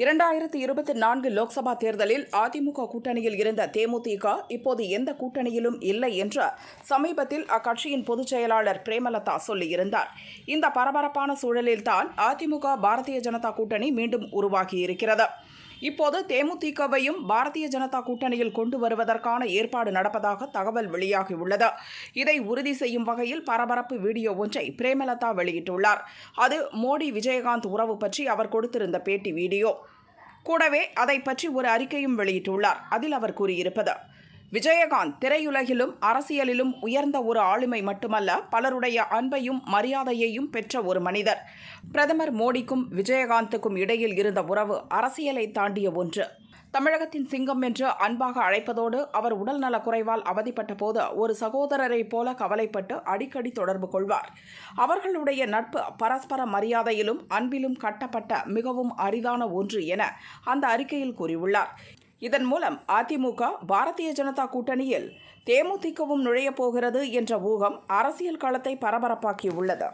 இரண்டாயிரத்தி இருபத்தி நான்கு லோக்சபா தேர்தலில் அதிமுக கூட்டணியில் இருந்த தேமுதிக இப்போது எந்த கூட்டணியிலும் இல்லை என்று சமீபத்தில் அக்கட்சியின் பொதுச் செயலாளர் பிரேமலதா சொல்லியிருந்தார். இந்த பரபரப்பான சூழலில்தான் அதிமுக பாரதிய ஜனதா கூட்டணி மீண்டும் உருவாகியிருக்கிறது. இப்போது தேமுதிகவையும் பாரதிய ஜனதா கூட்டணியில் கொண்டு வருவதற்கான ஏற்பாடு நடப்பதாக தகவல் வெளியாகியுள்ளது. இதை உறுதி செய்யும் வகையில் பரபரப்பு வீடியோ ஒன்றை பிரேமலதா வெளியிட்டுள்ளார். அது மோடி விஜயகாந்த் உறவு பற்றி அவர் கொடுத்திருந்த பேட்டி வீடியோ. கூடவே அதை பற்றி ஒரு அறிக்கையும் வெளியிட்டுள்ளார். அதில் அவர் கூறியிருப்பது விஜயகாந்த் திரையுலகிலும் அரசியலிலும் உயர்ந்த ஒரு ஆளுமை மட்டுமல்ல பலருடைய அன்பையும் மரியாதையையும் பெற்ற ஒரு மனிதர். பிரதமர் மோடிக்கும் விஜயகாந்துக்கும் இடையில் இருந்த உறவு அரசியலை தாண்டிய ஒன்று. தமிழகத்தின் சிங்கம் என்று அன்பாக அழைப்பதோடு அவர் உடல் குறைவால் அவதிப்பட்ட போது ஒரு சகோதரரைப் போல கவலைப்பட்டு அடிக்கடி தொடர்பு கொள்வார். அவர்களுடைய நட்பு பரஸ்பர மரியாதையிலும் அன்பிலும் கட்டப்பட்ட மிகவும் அரிதான ஒன்று என அந்த அறிக்கையில் கூறியுள்ளார். இதன் மூலம் அதிமுக பாரதிய ஜனதா கூட்டணியில் தேமுதிகவும் நுழையப் போகிறது என்ற ஊகம் அரசியல் களத்தை பரபரப்பாக்கியுள்ளது.